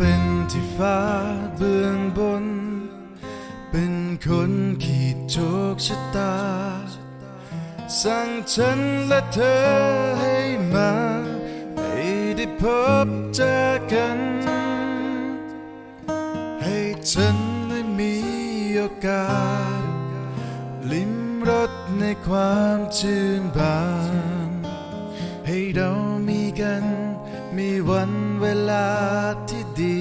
ป็นที่ฟ้าเบื้องบน เป็นคนขีดโชคชะตา สั่งฉันและเธอให้มาให้ได้พบเจอกัน ให้ฉันได้มีโอกาส ลิ้มรสในความชื่นบาน ให้เรามีกันมีวัน เวลาที่ดี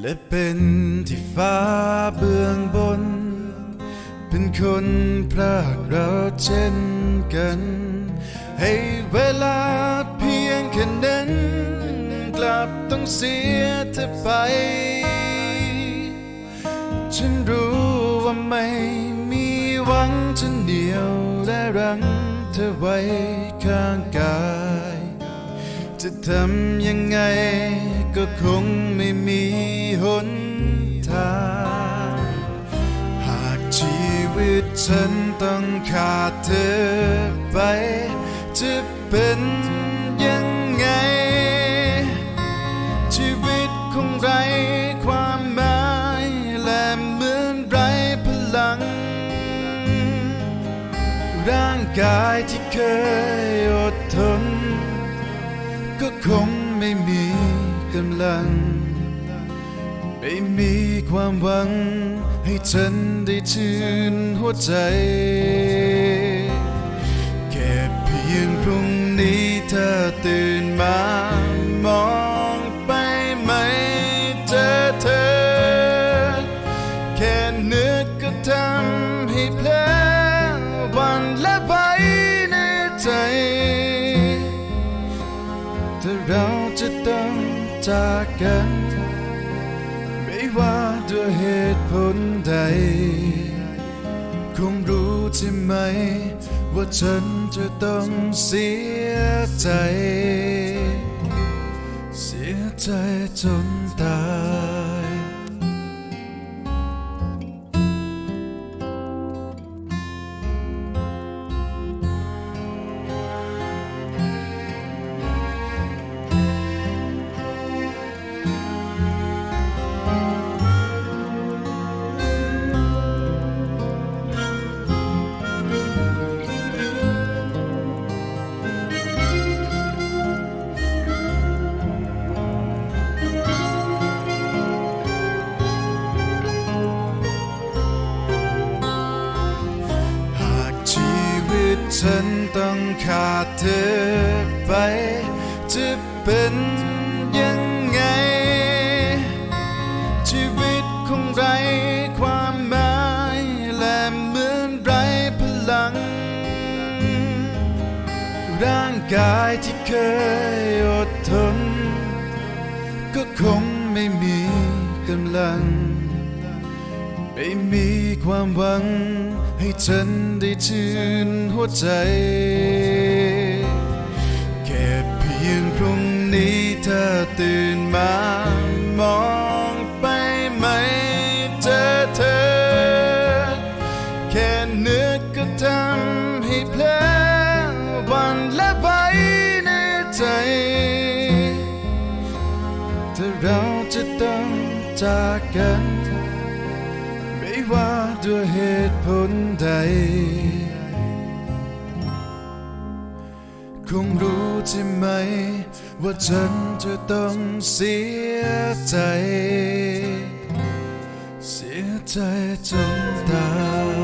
และเป็นที่ฟ้าเบื้องบน เป็นคนพรากเราเช่นกัน ให้เวลาเพียงแค่นั้นกลับต้องเสียเธอไป ฉันรู้ว่าไม่มีหวังฉันเดียวและรัง ธอไว้ข้างกาย จะทำยังไงก็คงไม่มีหนทาง หากชีวิตฉันต้องขาดเธอไป จะเป็น กายที่เคยอดทน ก็คงไม่มีกำลัง ไม่มีความหวัง ให้ฉันได้ชื่นหัวใจ แค่เพียงพรุ่งนี้เธอตื่นมา จากกัน ไม่ว่าด้วยเหตุผลใด คงรู้ใช่ไหม ว่าฉันจะต้องเสียใจ เสียใจจน ฉันต้องขาดเธอไป จะเป็นยังไง ชีวิตคงไร้ความหมายและเหมือนไร้พลัง ร่างกายที่เคยอดทน ก็คงไม่มีกำลัง ไม่มีความหวัง ให้ฉันได้ชื่นหัวใจ แค่เพียงพรุ่งนี้เธอตื่นมามองไปไม่เจอเธอ แค่นึกก็ทำให้เพลอวันและไปในใจ ถ้าเราจะต้องจากกัน ตุผลใด คงรู้ใช่ไหม ว่าฉันจะต้องเสียใจ เสียใจจนตาย